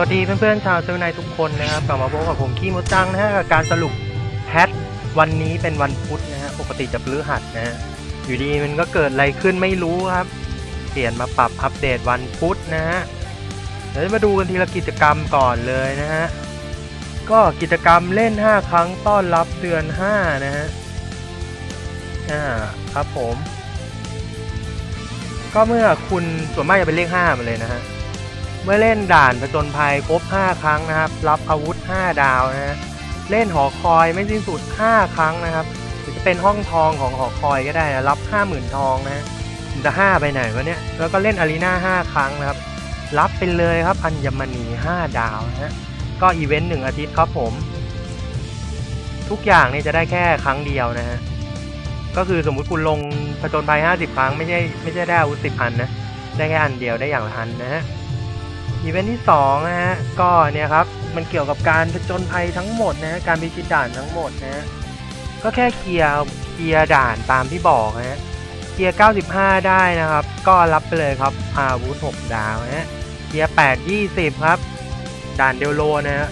วัสดีเพื่อนๆชาวเซลล์ไนทุกคนนะครับกลับมาพบกับผมขี้มดจังนะฮะกับการสรุปแพทวันนี้เป็นวันพุธนะฮะปกติจะพฤหัสนะฮะอยู่ดีมันก็เกิดอะไรขึ้นไม่รู้ครับ เปลี่ยนมาปรับอัปเดตวันพุธนะฮะเดี๋ยวมาดูกันทีละกิจกรรมก่อนเลยนะฮะก็กิจกรรมเล่น 5 ครั้งต้อนรับเดือน 5 นะฮะอ่าครับผม ก็เมื่อคุณส่วนมากจะเป็นเลข5มาเลยนะฮะ มื่อเล่นด่านผจญภัยครบ 5 ครั้งนะครับ รับอาวุธ 5 ดาวนะฮะเล่นหอคอยไม่สิ้นสุด 5 ครั้งนะครับหรือจะเป็นห้องทองของหอคอยก็ได้นะรับ 50,000 ทองนะฮะมันจะ5ไปไหนวะเนี่ยแล้วก็เล่นอารีนา5 ครั้งนะครับ รับไปเลยครับอัญมณี 5 ดาวนะฮะก็อีเวนต์1อาทิตย์ครับผม ทุกอย่างนี่จะได้แค่ครั้งเดียวนะฮะก็คือสมมุติคุณลงผจญภัย50 ครั้งไม่ใช่ไม่ใช่ได้อาวุธ10อันนะได้แค่อันเดียวได้อย่างละอันนะฮะ อีเวนต์ที่2นะฮะก็เนี่ยครับมันเกี่ยวกับการผจญภัยทั้งหมดนะฮะการพิชิตด่านทั้งหมดนะฮะก็แค่เคลียร์เคลียร์ด่านตามที่บอกนะฮะเคลียร์ 95 ได้นะครับ ก็รับไปเลยครับอาวุธ 6 ดาวนะฮะเคลียร์ 8 20 ครับ ด่านเดลโลนะฮะ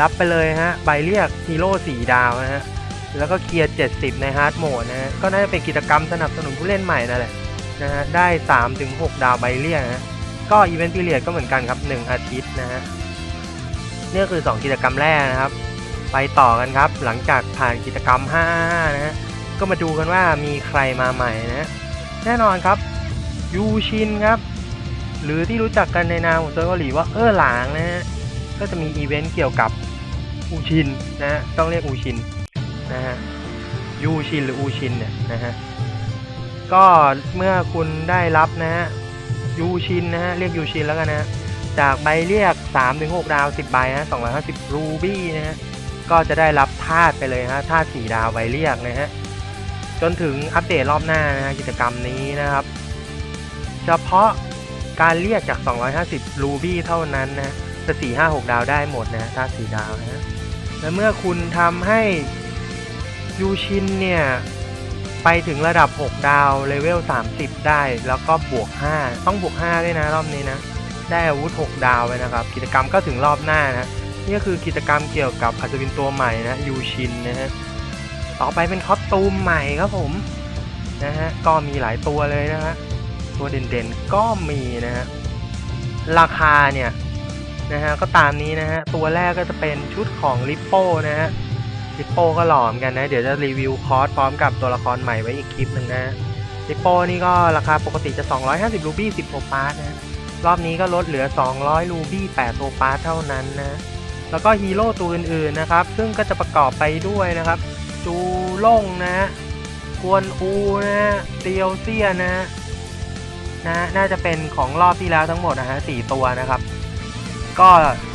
รับไปเลยฮะใบเรียกฮีโร่4ดาวนะฮะแล้วก็เคลียร์ 70 ในฮาร์ดโหมดนะฮะก็น่าจะเป็นกิจกรรมสนับสนุนผู้เล่นใหม่นั่นแหละนะฮะได้ 3-6 ดาวใบเรียกนะ ก็อีเวนต์พีเรียดก็เหมือนกันครับ 1 อาทิตย์นะฮะนี่คือ 2 กิจกรรมแรกนะครับ ไปต่อกันครับ หลังจากผ่านกิจกรรม 5 นะฮะก็มาดูกันว่ามีใครมาใหม่นะฮะแน่นอนครับยูชินครับ หรือที่รู้จักกันในนามของเซอร์เกาหลีว่าเออหลางนะฮะก็จะมีอีเวนต์เกี่ยวกับอูชินนะฮะต้องเรียกอูชินนะฮะยูชินหรืออูชินเนี่ยนะฮะก็เมื่อคุณได้รับนะฮะ ยูชินนะฮะ เรียกยูชินแล้วกันนะ จากใบเรียก 3-6 ดาว 10 ใบนะ250 รูบี้นะฮะ ก็จะได้รับธาตุไปเลยฮะธาตุ4ดาวใบเรียกนะฮะ จนถึงอัปเดตรอบหน้านะฮะกิจกรรมนี้นะครับ เฉพาะการเรียกจาก 250 รูบี้เท่านั้นนะจะ4 5 6 ดาวได้หมดนะธาตุ4ดาวนะฮะและเมื่อคุณทำให้ยูชินเนี่ย ไปถึงระดับ 6 ดาวเลเวล 30 ได้แล้วก็บวก 5 ต้องบวก 5 ด้วยนะรอบนี้นะ ได้อาวุธ 6 ดาวไปนะครับ กิจกรรมก็ถึงรอบหน้านะนี่ก็คือกิจกรรมเกี่ยวกับอัศวินตัวใหม่นะยูชินนะฮะต่อไปเป็นคอสตูมใหม่ครับผมนะฮะก็มีหลายตัวเลยนะฮะตัวเด่นๆก็มีนะฮะราคาเนี่ยนะฮะก็ตามนี้นะฮะตัวแรกก็จะเป็นชุดของลิปโป้นะฮะ ปโป้ก็หล่อเหมือนกันนะ เดี๋ยวจะรีวิวคอร์สพร้อมกับตัวละครใหม่ไว้อีกคลิปหนึ่งนะฮิปโป้นี่ก็ราคาปกติจะ 250รูบี้10โทปาร์นะ รอบนี้ก็ลดเหลือ 200รูบี้8โทปาร์ตเท่านั้นนะ แล้วก็ฮีโร่ตัวอื่นๆนะครับ ซึ่งก็จะประกอบไปด้วยนะครับ จูล่งนะกวนอูนะเตียวเซียนะฮะนะฮะน่าจะเป็นของรอบที่แล้วทั้งหมดนะฮะ4ตัวนะครับ ก็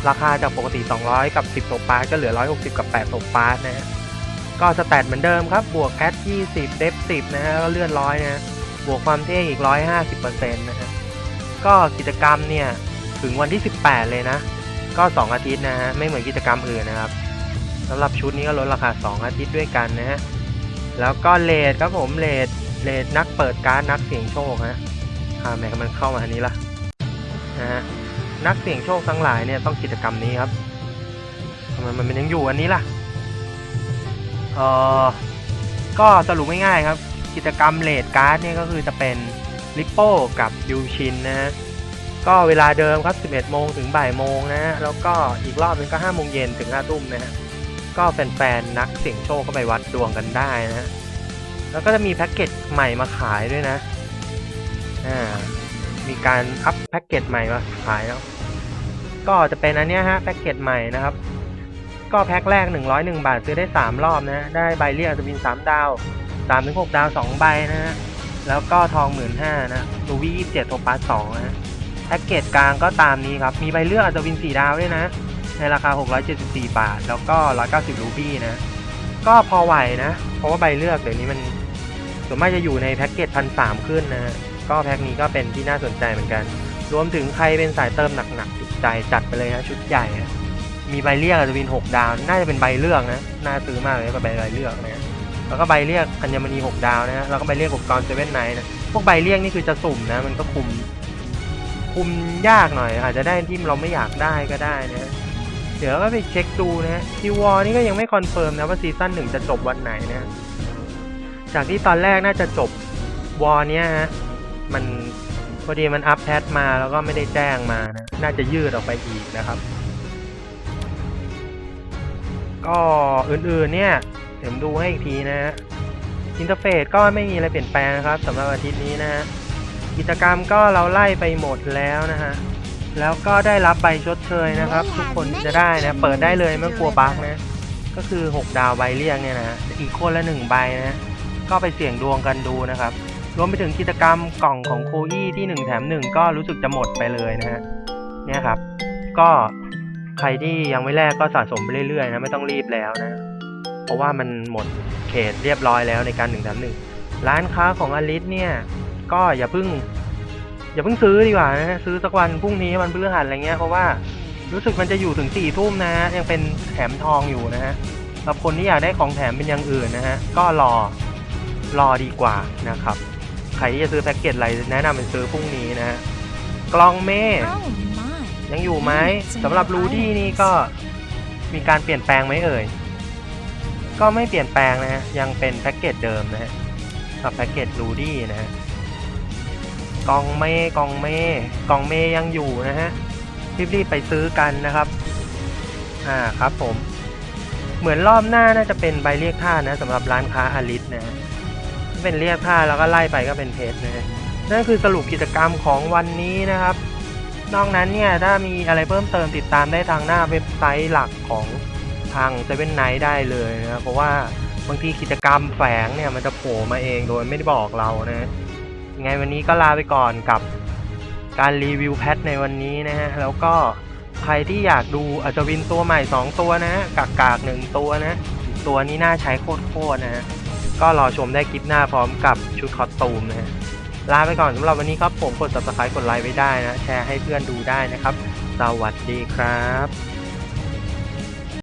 ราคาจากปกติ 200 กับ 10โตปาก็เหลือ 160 กับ8โตปานะฮะก็สแตทเหมือนเดิมครับ บวกแอด20 เดฟ10 นะฮะก็เลื่อนร้อยนะ บวกความเท่อีก 150%นะฮะก็กิจกรรมเนี่ย ถึงวันที่ 18 เลยนะ ก็ 2 อาทิตย์นะฮะ ไม่เหมือนกิจกรรมอื่นนะครับสำหรับชุดนี้ก็ลดราคา 2 อาทิตย์ด้วยกันนะฮะ แล้วก็เลทครับผมเลทเลทนักเปิดการ์ดนักเสี่ยงโชคฮะอ่าแม่มันเข้ามาอันนี้ละนะฮะ นักเสี่ยงโชคทั้งหลายเนี่ยต้องกิจกรรมนี้ครับทำไมมันยังอยู่อันนี้ล่ะเออก็สรุปง่ายๆครับ กิจกรรมเลดการ์ดเนี่ยก็คือจะเป็นลิปโป้กับยูชินนะฮะก็เวลาเดิมครับ 11 โมงถึงบ่ายโมงนะฮะแล้วก็อีกรอบนึงก็ 5 โมงเย็นถึง 5 ทุ่มนะฮะก็แฟนๆนักเสี่ยงโชคก็ไปวัดดวงกันได้นะฮะแล้วก็จะมีแพ็กเกจใหม่มาขายด้วยนะอ่า การอัพแพ็กเกจใหม่มาขายแล้วก็จะเป็นอันนี้ฮะแพ็กเกจใหม่นะครับ ก็แพ็คแรก 101 บาทซื้อได้ 3 รอบนะได้ใบเรียกจะบิน 3 ดาว 3-6 ดาว 2 ใบนะฮะแล้วก็ทอง 15,000นะลูวี่27โทปัส2นะฮะแพ็กเกจกลางก็ตามนี้ครับ มีใบเลือกอัศวิน4ดาวด้วยนะ ในราคา 674 บาท แล้วก็ 190 รูบี้นะ ก็พอไหวนะ เพราะว่าใบเลือกเดี๋ยวนี้มันส่วนมากจะอยู่ในแพ็กเกจพันสามขึ้นนะ ก็แพ็กนี้ก็เป็นที่น่าสนใจเหมือนกัน รวมถึงใครเป็นสายเติมหนักๆจุดใจจัดไปเลยฮะชุดใหญ่ฮะมีใบเรียกอาจจะเป็นหกดาว น่าจะเป็นใบเลือกนะ น่าซื้อมากเลยกับใบใบเลือกนะแล้วก็ใบเรียกอัญมณีหกดาวนะฮะแล้วก็ใบเรียกอุปกรณ์เซเว่นไนนะ พวกใบเรียกนี่คือจะสุ่มนะ มันก็คุม คุมยากหน่อย อาจจะได้ที่เราไม่อยากได้ก็ได้นะฮะเดี๋ยวก็ไปเช็คดูนะฮะคิววอนี่ก็ยังไม่คอนเฟิร์มนะว่าซีซั่นหนึ่งจะจบวันไหนนะ จากที่ตอนแรกน่าจะจบวอเนี้ยฮะ มันพอดีมันอัปแพทมาแล้วก็ไม่ได้แจ้งมานะ น่าจะยืดออกไปอีกนะครับ ก็อื่นๆเนี่ยเดี๋ยวผมดูให้อีกทีนะฮะอินเทอร์เฟซก็ไม่มีอะไรเปลี่ยนแปลงนะครับสำหรับอาทิตย์นี้นะฮะกิจกรรมก็เราไล่ไปหมดแล้วนะฮะแล้วก็ได้รับใบชดเชยนะครับ ทุกคนจะได้นะ เปิดได้เลยไม่กลัวบั๊กนะ ก็คือ 6 ดาวใบเรียกเนี่ยนะฮะอีกคนละหนึ่งใบนะฮะก็ไปเสี่ยงดวงกันดูนะครับ รวมไปถึงกิจกรรมกล่องของโคอี้ที่ 1 แถม 1 ก็รู้สึกจะหมดไปเลยนะฮะเนี่ยครับ ก็ใครที่ยังไม่แลกก็สะสมไปเรื่อยๆนะไม่ต้องรีบแล้วนะ เพราะว่ามันหมดเขตเรียบร้อยแล้วในการ1แถม1ร้านค้าของอลิสเนี่ย ก็อย่าเพิ่ง อย่าเพิ่งซื้อดีกว่านะฮะซื้อสักวันพรุ่งนี้วันพฤหัสอะไรเงี้ยเพราะว่ารู้สึกมันจะอยู่ถึงสี่ทุ่มนะฮะยังเป็นแถมทองอยู่นะฮะสำหรับคนที่อยากได้ของแถมเป็นอย่างอื่นนะฮะก็รอรอดีกว่านะครับ ใครที่จะซื้อแพ็กเกจอะไรแนะนำเป็นซื้อพรุ่งนี้นะฮะกล่องเมฆ Oh my. ยังอยู่ไหมสำหรับรูดี้นี่ก็มีการเปลี่ยนแปลงไหมเอ่ย ก็ไม่เปลี่ยนแปลงนะฮะยังเป็นแพ็กเกจเดิมนะฮะกับแพ็กเกจรูดี้นะฮะกล่องเมย์กล่องเมย์กล่องเมย์ยังอยู่นะฮะรีบๆไปซื้อกันนะครับอ่าครับผม เหมือนรอบหน้าน่าจะเป็นใบเรียกท่านะสำหรับร้านค้าอลิสนะฮะถ้า เป็นเรียกท่าแล้วก็ไล่ไปก็เป็นเพจนะฮะนั่นคือสรุปกิจกรรมของวันนี้นะครับ นอกนั้นเนี่ยถ้ามีอะไรเพิ่มเติมติดตามได้ทางหน้าเว็บไซต์หลักของทางเซเว่นไนท์ได้เลยนะเพราะว่าบางทีกิจกรรมแฝงเนี่ยมันจะโผล่มาเองโดยไม่ได้บอกเรานะยังไงวันนี้ก็ลาไปก่อนกับการรีวิวแพทในวันนี้นะฮะแล้วก็ใครที่อยากดูอัศวินตัวใหม่ 2 ตัวนะกากากๆหนึ่งตัวนะ ตัวนี้น่าใช้โคตรๆนะฮะ ก็รอชมได้คลิปหน้าพร้อมกับชุดคอสตูมนะฮะลาไปก่อนสำหรับวันนี้ครับผมกด subscribe กดไลค์ไว้ได้นะ แชร์ให้เพื่อนดูได้นะครับ สวัสดีครับ